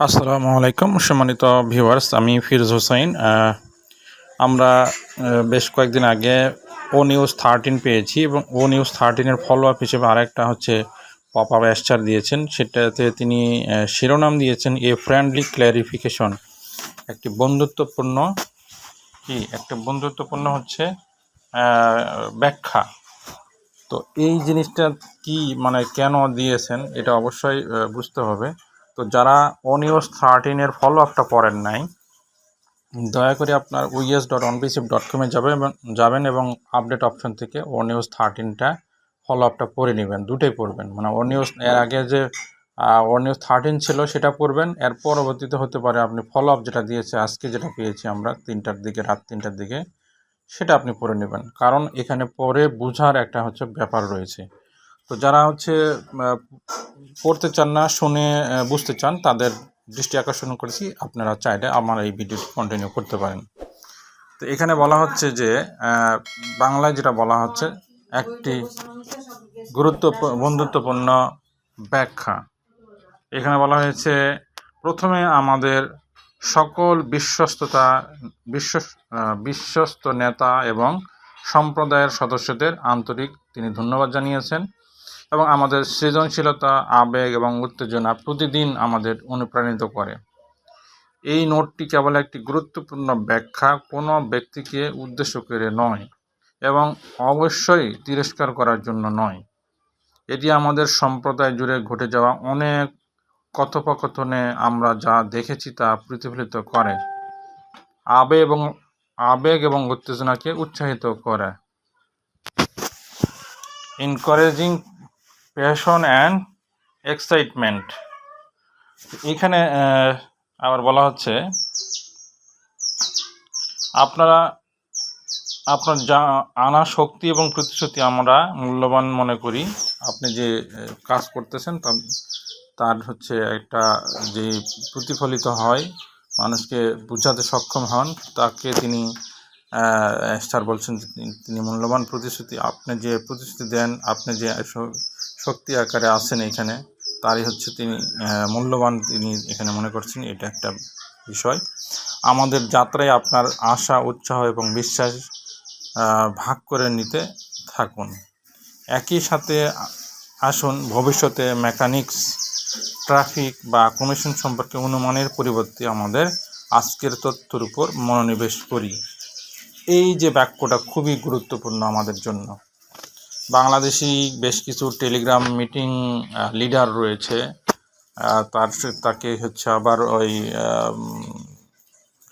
আসসালামু আলাইকুম, সম্মানিত ভিউয়ার্স আমি ফিরোজ হোসাইন আমরা বেশ কয়েকদিন আগে ও নিউজ থার্টিন পেয়েছি এবং ও নিউজ থার্টিনের ফলো আপ হিসেবে আরেকটা হচ্ছে পপ আপ অ্যাস্টার দিয়েছেন। সেটাতে তিনি শিরোনাম দিয়েছেন এ ফ্রেন্ডলি ক্ল্যারিফিকেশন একটি বন্ধুত্বপূর্ণ, কি? একটা বন্ধুত্বপূর্ণ হচ্ছে ব্যাখ্যা। তো এই জিনিসটা কি মানে কেন দিয়েছেন, এটা অবশ্যই বুঝতে হবে। তো যারা অনিউজ থার্টিনের ফলো আপটা পড়েন নাই, দয়া করে আপনার উইএস ডট অনবিসিভ ডট কমে যাবেন এবং যাবেন এবং আপডেট অপশন থেকে ও নিউজ থার্টিনটা ফলো আপটা পড়ে নেবেন। দুটোই পড়বেন। মানে ও নিউজ এর আগে যে ও নিউজ থার্টিন ছিল সেটা পড়বেন। এর পরবর্তীতে হতে পারে আপনি ফলো আপ যেটা দিয়েছে, আজকে যেটা পেয়েছি আমরা, তিনটার দিকে, রাত তিনটার দিকে, সেটা আপনি পড়ে নেবেন। কারণ এখানে পরে বোঝার একটা হচ্ছে ব্যাপার রয়েছে। তো যারা হচ্ছে পড়তে চান না, শুনে বুঝতে চান, তাদের দৃষ্টি আকর্ষণ করেছি। আপনারা চাইলে আমার এই ভিডিওটি কন্টিনিউ করতে পারেন। তো এখানে বলা হচ্ছে যে বাংলায় যেটা বলা হচ্ছে, একটি গুরুত্ব বন্ধুত্বপূর্ণ ব্যাখ্যা। এখানে বলা হয়েছে, প্রথমে আমাদের সকল বিশ্বস্ততা, বিশ্ব বিশ্বস্ত নেতা এবং সম্প্রদায়ের সদস্যদের আন্তরিক তিনি ধন্যবাদ জানিয়েছেন। এবং আমাদের সৃজনশীলতা, আবেগ এবং উত্তেজনা প্রতিদিন আমাদের অনুপ্রাণিত করে। এই নোটটি কেবল একটি গুরুত্বপূর্ণ ব্যাখ্যা, কোনো ব্যক্তিকে উদ্দেশ্য করে নয় এবং অবশ্যই তিরস্কার করার জন্য নয়। এটি আমাদের সম্প্রদায় জুড়ে ঘটে যাওয়া অনেক কথোপকথনে আমরা যা দেখেছি তা প্রতিফলিত করে। আবেগ এবং আবেগ এবং উত্তেজনাকে উৎসাহিত করে। এনকারেজিং প্যাশন অ্যান্ড এক্সাইটমেন্ট এখানে আবার বলা হচ্ছে, আপনারা, আপনার যা আনা শক্তি এবং প্রতিশ্রুতি আমরা মূল্যবান মনে করি। আপনি যে কাজ করতেছেন, তার হচ্ছে একটা যে প্রতিফলিত হয়, মানুষকে বোঝাতে সক্ষম হন, তাকে তিনি স্টার বলছেন তিনি- মূল্যবান প্রতিশ্রুতি। আপনি যে প্রতিশ্রুতি দেন, আপনি যে শক্তি আকারে আছেন এখানে, তারই হচ্ছে তিনি মূল্যবান তিনি এখানে মনে করছেন, এটা একটা বিষয়। আমাদের যাত্রায় আপনার আশা, উৎসাহ এবং বিশ্বাস ভাগ করে নিতে থাকুন। একই সাথে আসুন, ভবিষ্যতে মেকানিক্স, ট্রাফিক বা কমিশন সম্পর্কে অনুমানের পরিবর্তে আমাদের আজকের তথ্যের উপর মনোনিবেশ করি। এই যে বাক্যটা খুবই গুরুত্বপূর্ণ আমাদের জন্য। বাংলাদেশি বেশ কিছু টেলিগ্রাম মিটিং লিডার রয়েছে। তার তাকে হচ্ছে আবার ওই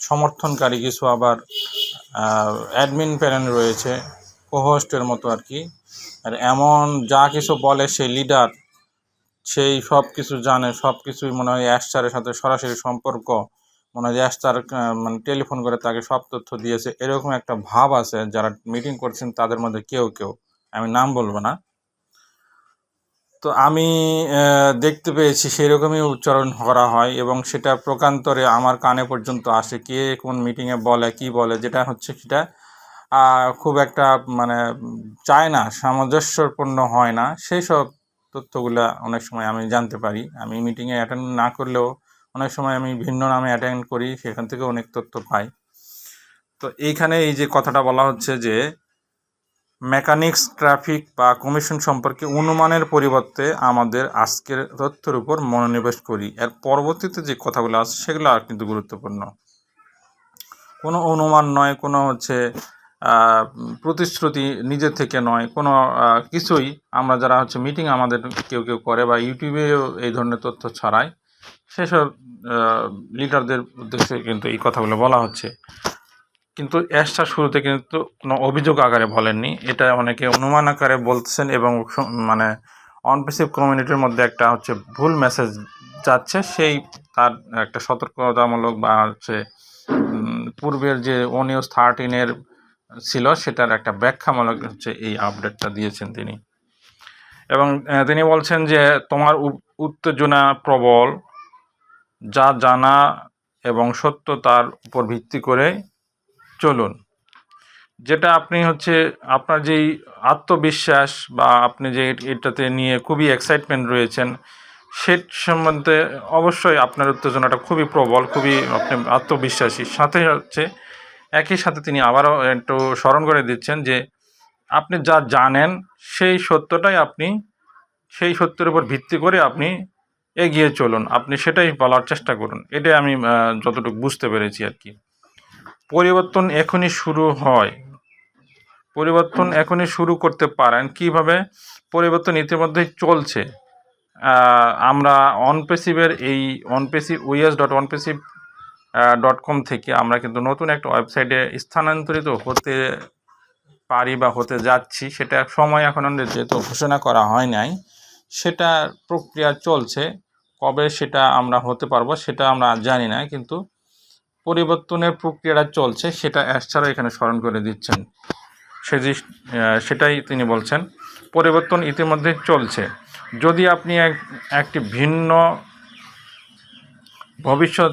সমর্থনকারী কিছু আবার অ্যাডমিন প্যানেল রয়েছে কোহোস্টের মতো আর কি। আর এমন যা কিছু বলে সেই লিডার, সেই সব কিছু জানে, সব কিছুই মনে হয় অ্যাস্টারের সাথে সরাসরি সম্পর্ক। মনে হয় অ্যাস্টার মানে টেলিফোন করে তাকে সব তথ্য দিয়েছে। এরকম একটা ভাব আছে, যারা মিটিং করছেন তাদের মধ্যে কেউ কেউ। আমি নাম বলব না। তো আমি দেখতে পেয়েছি সেরকমই উচ্চারণ করা হয় এবং সেটা প্রকান্তরে আমার কানে পর্যন্ত আসে। কে কোন মিটিংয়ে বলে, কি বলে, যেটা হচ্ছে সেটা খুব একটা মানে চায় না, সামঞ্জস্যপূর্ণ হয় না। সেই সব তথ্যগুলা অনেক সময় আমি জানতে পারি। আমি মিটিংয়ে অ্যাটেন্ড না করলেও অনেক সময় আমি ভিন্ন নামে অ্যাটেন্ড করি, সেখান থেকে অনেক তথ্য পাই। তো এইখানে এই যে কথাটা বলা হচ্ছে যে মেকানিক্স, ট্রাফিক বা কমিশন সম্পর্কে অনুমানের পরিবর্তে আমাদের আজকের তথ্যের উপর মনোনিবেশ করি। এর পরবর্তীতে যে কথাগুলো আছে সেগুলো আর কিন্তু গুরুত্বপূর্ণ। কোনো অনুমান নয়, কোনো হচ্ছে প্রতিশ্রুতি নিজে থেকে নয়, কোনো কিছুই আমরা যারা হচ্ছে মিটিং আমাদের কেউ কেউ করে বা ইউটিউবেও এই ধরনের তথ্য ছড়ায়, সেসব লিডারদের উদ্দেশ্যে কিন্তু এই কথাগুলো বলা হচ্ছে। কিন্তু অ্যাশটা শুরুতে কিন্তু কোনো অভিযোগ আকারে বলেননি। এটা অনেকে অনুমান আকারে বলছেন এবং মানে অনপেসিভ কমিউনিটির মধ্যে একটা হচ্ছে ভুল মেসেজ যাচ্ছে। সেই তার একটা সতর্কতামূলক বা হচ্ছে পূর্বের যে ওনিউজ থার্টিনের ছিল, সেটার একটা ব্যাখ্যামূলক হচ্ছে এই আপডেটটা দিয়েছেন তিনি। এবং তিনি বলছেন যে, তোমার উত্তেজনা প্রবল, যা জানা এবং সত্য তার উপর ভিত্তি করে চলুন। যেটা আপনি হচ্ছে আপনার যেই আত্মবিশ্বাস বা আপনি যে এটাতে নিয়ে খুবই এক্সাইটমেন্ট রয়েছেন, সে সম্বন্ধে অবশ্যই আপনার উত্তেজনাটা খুবই প্রবল, খুবই আপনি আত্মবিশ্বাসী। সাথে হচ্ছে একই সাথে তিনি আবারও একটু স্মরণ করে দিচ্ছেন যে আপনি যা জানেন, সেই সত্যটাই আপনি, সেই সত্যের উপর ভিত্তি করে আপনি এগিয়ে চলুন। আপনি সেটাই বলার চেষ্টা করুন। এটাই আমি যতটুকু বুঝতে পেরেছি আর কি। পরিবর্তন এখনই শুরু হয়। পরিবর্তন এখনই শুরু করতে পারেন। কীভাবে? পরিবর্তন ইতিমধ্যেই চলছে। আমরা অনপেসিভের এই অনপেসিভ উইএস ডট অনপেসিভ ডট কম থেকে আমরা কিন্তু নতুন একটা ওয়েবসাইটে স্থানান্তরিত হতে পারি বা হতে যাচ্ছি। সেটা সময় এখন যেহেতু ঘোষণা করা হয় নাই, সেটা প্রক্রিয়া চলছে। কবে সেটা আমরা হতে পারব সেটা আমরা জানি না, কিন্তু পরিবর্তনের প্রক্রিয়াটা চলছে, সেটা অ্যাশছাড়া এখানে স্মরণ করে দিচ্ছেন। সে সেটাই তিনি বলছেন। পরিবর্তন ইতিমধ্যে চলছে। যদি আপনি এক, একটি ভিন্ন ভবিষ্যৎ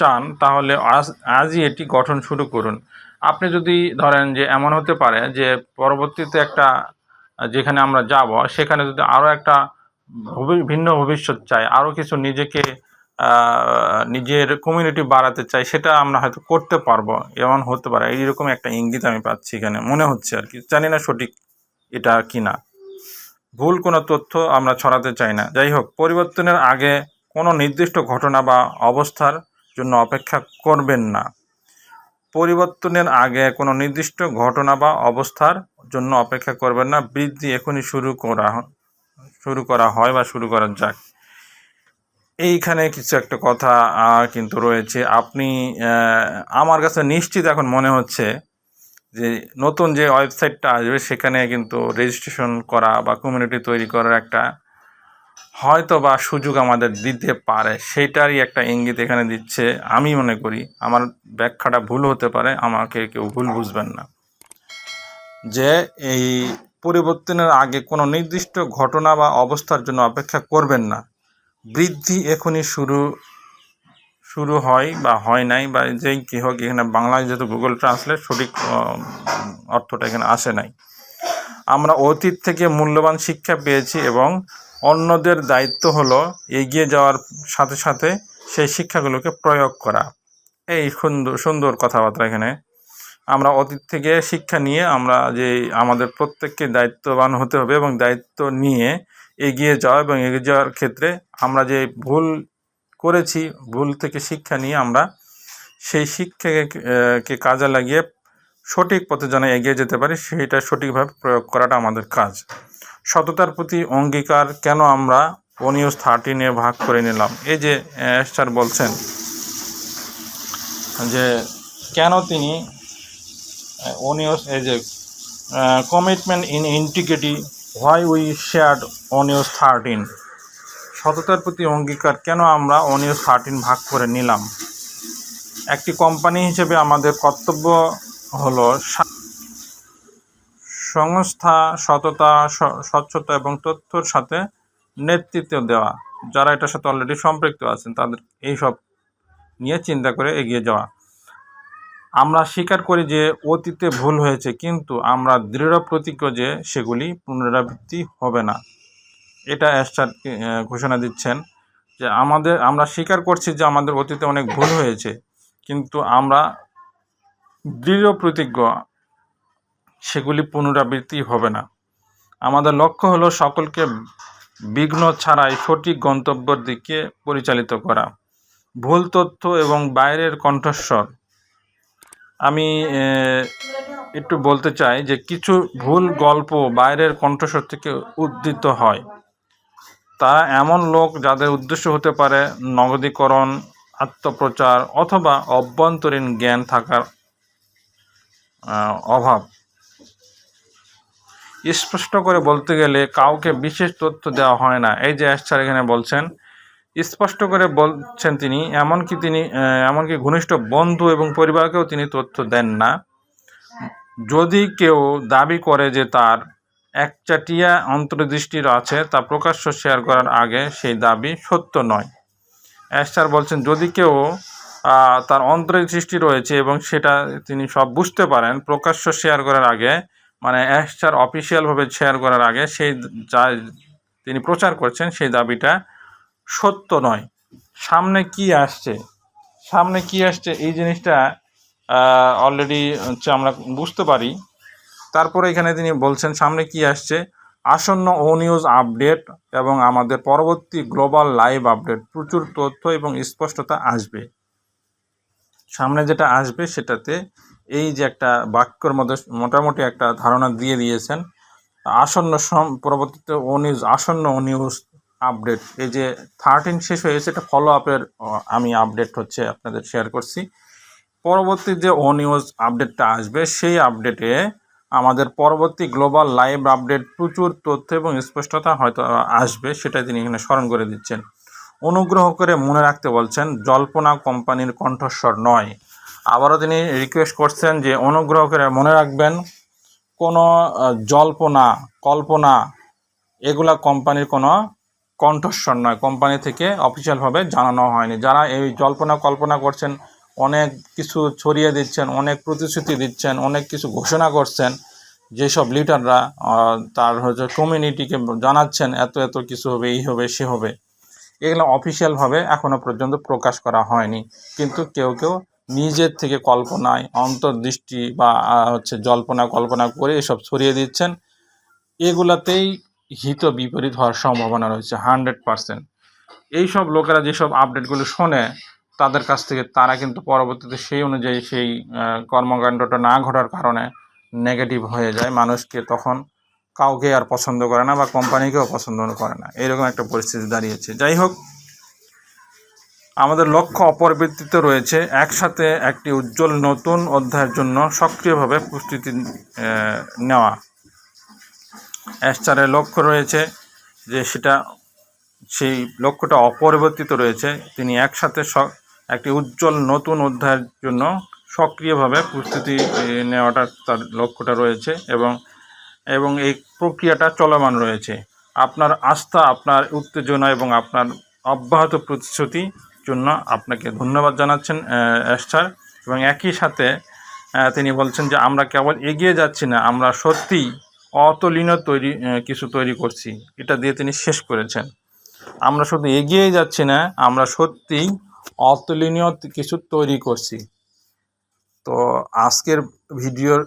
চান, তাহলে আজ, আজই এটি গঠন শুরু করুন। আপনি যদি ধরেন যে, এমন হতে পারে যে, পরবর্তীতে একটা, যেখানে আমরা যাব, সেখানে যদি আরও একটা ভিন্ন ভবিষ্যৎ চাই আরও কিছু নিজেকে নিজের কমিউনিটি বাড়াতে চাই, সেটা আমরা হয়তো করতে পারব। এমন হতে পারে, এইরকম একটা ইঙ্গিত আমি পাচ্ছি এখানে, মনে হচ্ছে আর কি। জানি না সঠিক এটা কি না ভুল কোনো তথ্য আমরা ছড়াতে চাই না। যাই হোক, পরিবর্তনের আগে কোনো নির্দিষ্ট ঘটনা বা অবস্থার জন্য অপেক্ষা করবেন না। পরিবর্তনের আগে কোনো নির্দিষ্ট ঘটনা বা অবস্থার জন্য অপেক্ষা করবেন না। বৃদ্ধি এখনই শুরু করা শুরু করা হয় বা শুরু করা যাক। এইখানে কিছু একটা কথা কিন্তু রয়েছে। আপনি আমার কাছে নিশ্চিত এখন মনে হচ্ছে যে নতুন যে ওয়েবসাইটটা আসবে, সেখানে কিন্তু রেজিস্ট্রেশন করা বা কমিউনিটি তৈরি করার একটা হয়তো বা সুযোগ আমাদের দিতে পারে। সেটারই একটা ইঙ্গিত এখানে দিচ্ছে। আমি মনে করি, আমার ব্যাখ্যাটা ভুল হতে পারে, আমাকে কেউ ভুল বুঝবেন না। যে এই পরিবর্তনের আগে কোনো নির্দিষ্ট ঘটনা বা অবস্থার জন্য অপেক্ষা করবেন না। বৃদ্ধি এখনই শুরু শুরু হয় বা হয় নাই বা যেই কী হোক এখানে বাংলায় যেহেতু গুগল ট্রান্সলেট সঠিক অর্থটা এখানে আসে নাই। আমরা অতীত থেকে মূল্যবান শিক্ষা পেয়েছি এবং অন্যদের দায়িত্ব হলো এগিয়ে যাওয়ার সাথে সাথে সেই শিক্ষাগুলোকে প্রয়োগ করা। এই সুন্দর সুন্দর কথাবার্তা এখানে। আমরা অতীত থেকে শিক্ষা নিয়ে আমরা যে আমাদের প্রত্যেককে দায়িত্ববান হতে হবে এবং দায়িত্ব নিয়ে এগিয়ে যাওয়া এবং এগিয়ে যাওয়ার ক্ষেত্রে আমরা যে ভুল করেছি, ভুল থেকে শিক্ষা নিয়ে আমরা সেই শিক্ষাকে কাজে লাগিয়ে সঠিক পথে যেন এগিয়ে যেতে পারি, সেইটা সঠিকভাবে প্রয়োগ করাটা আমাদের কাজ। সততার প্রতি অঙ্গীকার কেন আমরা অনিউজ থার্টিনে ভাগ করে নিলাম? এই যে স্যার বলছেন যে কেন তিনি অনিউজ এই যে commitment in integrity why we shared অনিউজ thirteen সততার প্রতি অঙ্গীকার। কেন আমরা অনিউজ থার্টিন ভাগ করে নিলাম? একটি কোম্পানি হিসেবে আমাদের কর্তব্য হলো সংস্থা, সততা স্বচ্ছতা এবং তথ্যর সাথে নেতৃত্ব দেওয়া। যারা এটার সাথে অলরেডি সম্পৃক্ত আছেন, তাদের এইসব নিয়ে চিন্তা করে এগিয়ে যাওয়া। আমরা স্বীকার করি যে অতীতে ভুল হয়েছে, কিন্তু আমরা দৃঢ় প্রতিজ্ঞ যে সেগুলি পুনরাবৃত্তি হবে না। এটা অ্যাস্টার ঘোষণা দিচ্ছেন যে আমাদের, আমরা স্বীকার করছি যে আমাদের অতীতে অনেক ভুল হয়েছে, কিন্তু আমরা দৃঢ় প্রতিজ্ঞ সেগুলি পুনরাবৃত্তি হবে না। আমাদের লক্ষ্য হলো সকলকে বিঘ্ন ছাড়াই সঠিক গন্তব্যের দিকে পরিচালিত করা। ভুল তথ্য এবং বাইরের কণ্ঠস্বর আমি একটু বলতে চাই যে কিছু ভুল গল্প বাইরের কণ্ঠস্বর থেকে উদ্ধৃত হয়। তারা এমন লোক যাদের উদ্দেশ্য হতে পারে নগদীকরণ, আত্মপ্রচার অথবা অভ্যন্তরীণ জ্ঞান থাকার অভাব। স্পষ্ট করে বলতে গেলে কাউকে বিশেষ তথ্য দেওয়া হয় না। এই যে অ্যাশার এখানে বলছেন স্পষ্ট করে বলছেন তিনি, এমনকি তিনি এমনকি ঘনিষ্ঠ বন্ধু এবং পরিবারকেও তিনি তথ্য দেন না। যদি কেউ দাবি করে যে তার একচাটিয়া অন্তর্দৃষ্টির আছে, তা প্রকাশ্য শেয়ার করার আগে সেই দাবি সত্য নয়। অ্যাস্টার বলছেন, যদি কেউ তার অন্তর্দৃষ্টি রয়েছে এবং সেটা তিনি সব বুঝতে পারেন, প্রকাশ্য শেয়ার করার আগে মানে অ্যাস্টার অফিসিয়ালভাবে শেয়ার করার আগে সেই যা তিনি প্রচার করছেন, সেই দাবিটা সত্য নয়। সামনে কি আসছে? সামনে কি আসছে? এই জিনিসটা অলরেডি হচ্ছে আমরা বুঝতে পারি। তারপরে এখানে তিনি বলছেন, সামনে কি আসছে? আসন্ন ও নিউজ আপডেট এবং আমাদের পরবর্তী গ্লোবাল লাইভ আপডেট প্রচুর তথ্য এবং স্পষ্টতা আসবে। সামনে যেটা আসবে, সেটাতে এই যে একটা বাক্যর মধ্যে মোটামুটি একটা ধারণা দিয়ে দিয়েছেন, আসন্ন পরবর্তীতে ও নিউজ আসন্ন ও নিউজ আপডেট। এই যে থার্টিন শেষ হয়েছে এটা ফলো আপের আমি আপডেট হচ্ছে আপনাদের শেয়ার করছি। পরবর্তী যে ও নিউজ আপডেটটা আসবে, সেই আপডেটে আমাদের পরবর্তী গ্লোবাল লাইভ আপডেট প্রচুর তথ্য এবং স্পষ্টতা হয়তো আসবে সেটা তিনি এখানে স্মরণ করে দিচ্ছেন। অনুগ্রহ করে মনে রাখতে বলছেন, জল্পনা কোম্পানির কণ্ঠস্বর নয়। আবারও তিনি রিকোয়েস্ট করছেন যে অনুগ্রহ করে মনে রাখবেন, কোনো জল্পনা, কল্পনা, এগুলা কোম্পানির কোনো কণ্ঠস্বর নয়, কোম্পানি থেকে অফিসিয়ালভাবে জানানো হয়নি। যারা এই জল্পনা কল্পনা করছেন, অনেক কিছু ছড়িয়ে দিচ্ছেন, অনেক প্রতিশ্রুতি দিচ্ছেন, অনেক কিছু ঘোষণা করছেন, যেসব লিডাররা তার হচ্ছে কমিউনিটিকে জানাচ্ছেন, এত এত কিছু হবে, এই হবে, সে হবে, এগুলো অফিসিয়ালভাবে এখনও পর্যন্ত প্রকাশ করা হয়নি। কিন্তু কেউ কেউ নিজের থেকে কল্পনায় অন্তর্দৃষ্টি বা হচ্ছে জল্পনা কল্পনা করে এসব ছড়িয়ে দিচ্ছেন। এগুলাতেই হিত বিপরীত হওয়ার সম্ভাবনা রয়েছে হান্ড্রেড পারসেন্ট এইসব লোকেরা যেসব আপডেটগুলো শোনে, তাদের কাছ থেকে তারা কিন্তু পরবর্তীতে সেই অনুযায়ী সেই কর্মকাণ্ডটা না ঘটার কারণে নেগেটিভ হয়ে যায়। মানুষকে তখন কাউকে আর পছন্দ করে না বা কোম্পানিকেও পছন্দ করে না। এরকম একটা পরিস্থিতি দাঁড়িয়েছে। যাই হোক, আমাদের লক্ষ্য অপরিবর্তিত রয়েছে। একসাথে একটি উজ্জ্বল নতুন অধ্যায়ের জন্য সক্রিয়ভাবে প্রস্তুতি নেওয়া। অ্যাস্টারের লক্ষ্য রয়েছে যে সেটা সেই লক্ষ্যটা অপরিবর্তিত রয়েছে। তিনি একসাথে একটি উজ্জ্বল নতুন অধ্যায়ের জন্য সক্রিয়ভাবে প্রস্তুতি নেওয়াটা তার লক্ষ্যটা রয়েছে এবং এবং এই প্রক্রিয়াটা চলমান রয়েছে। আপনার আস্থা, আপনার উত্তেজনা এবং আপনার অব্যাহত প্রতিশ্রুতি জন্য আপনাকে ধন্যবাদ জানাচ্ছেন অ্যাস্টার এবং একই সাথে তিনি বলছেন যে আমরা কেবল এগিয়ে যাচ্ছি না, আমরা সত্যিই অতুলনীয় তৈরি কিছু তৈরি করছি। এটা দিয়ে তিনি শেষ করেছেন। আমরা শুধু এগিয়েই যাচ্ছি না, আমরা সত্যিই অতুলনীয় কিছু তৈরি করছি। তো আজকের ভিডিওর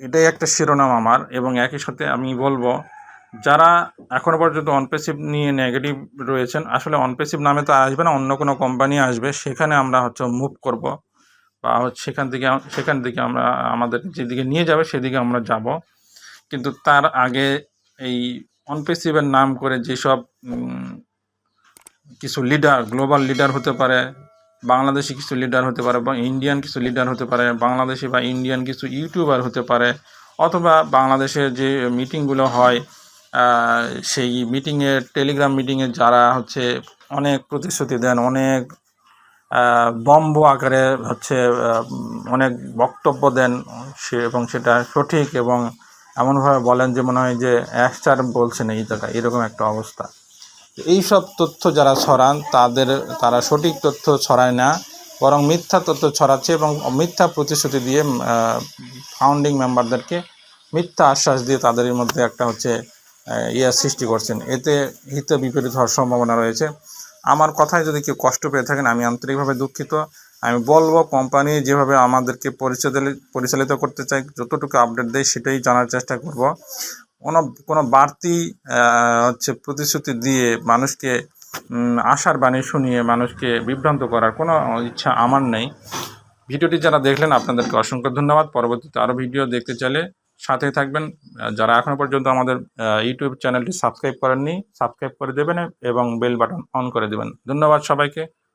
এটাই একটা শিরোনাম আমার এবং একই সাথে আমি বলব, যারা এখনও পর্যন্ত অনপেসিভ নিয়ে নেগেটিভ রয়েছেন, আসলে অনপেসিভ নামে তো আসবে না, অন্য কোনো কোম্পানি আসবে, সেখানে আমরা হচ্ছে মুভ করব বা সেখান থেকে সেখান থেকে আমরা আমাদের যেদিকে নিয়ে যাবে, সেদিকে আমরা যাব। কিন্তু তার আগে এই অনপেসিভের নাম করে যেসব কিছু লিডার গ্লোবাল লিডার হতে পারে, বাংলাদেশি কিছু লিডার হতে পারে বা ইন্ডিয়ান কিছু লিডার হতে পারে, বাংলাদেশি বা ইন্ডিয়ান কিছু ইউটিউবার হতে পারে, অথবা বাংলাদেশের যে মিটিংগুলো হয় সেই মিটিংয়ে টেলিগ্রাম মিটিংয়ে যারা হচ্ছে অনেক প্রতিশ্রুতি দেন, অনেক বম্ব আকারে হচ্ছে অনেক বক্তব্য দেন, সে এবং সেটা সঠিক এবং এমনভাবে বলেন যে মনে হয় যে অ্যাস্টার বলছেন এই জায়গায় এরকম একটা অবস্থা। এই সব তথ্য যারা ছড়ান তাদের তারা সঠিক তথ্য ছড়ায় না বরং মিথ্যা তথ্য ছড়াচ্ছে এবং মিথ্যা প্রতিশ্রুতি দিয়ে ফাউন্ডিং মেম্বারদেরকে মিথ্যা আশ্বাস দিয়ে তাদের মধ্যে একটা হচ্ছে আহ, ইয়ে সৃষ্টি করছেন। এতে হিত বিপরীত হওয়ার সম্ভাবনা রয়েছে। আমার কথায় যদি কেউ কষ্ট পেয়ে থাকেন আমি আন্তরিকভাবে দুঃখিত। আমি বলব কোম্পানি যেভাবে আমাদেরকে পরিচালিত করতে চাই যতটুকু আপডেট দেয় সেটাই জানার চেষ্টা করব। কোনো কোনো বাড়তি হচ্ছে প্রতিশ্রুতি দিয়ে মানুষকে আশার বাণী শুনিয়ে মানুষকে বিভ্রান্ত করার কোনো ইচ্ছা আমার নেই। ভিডিওটি যারা দেখলেন, আপনাদেরকে অসংখ্য ধন্যবাদ। পরবর্তীতে আরও ভিডিও দেখতে চাইলে সাথে থাকবেন। যারা এখনও পর্যন্ত আমাদের ইউটিউব চ্যানেলটি সাবস্ক্রাইব করেননি সাবস্ক্রাইব করে দেবেন এবং বেল বাটন অন করে দেবেন। ধন্যবাদ সবাইকে।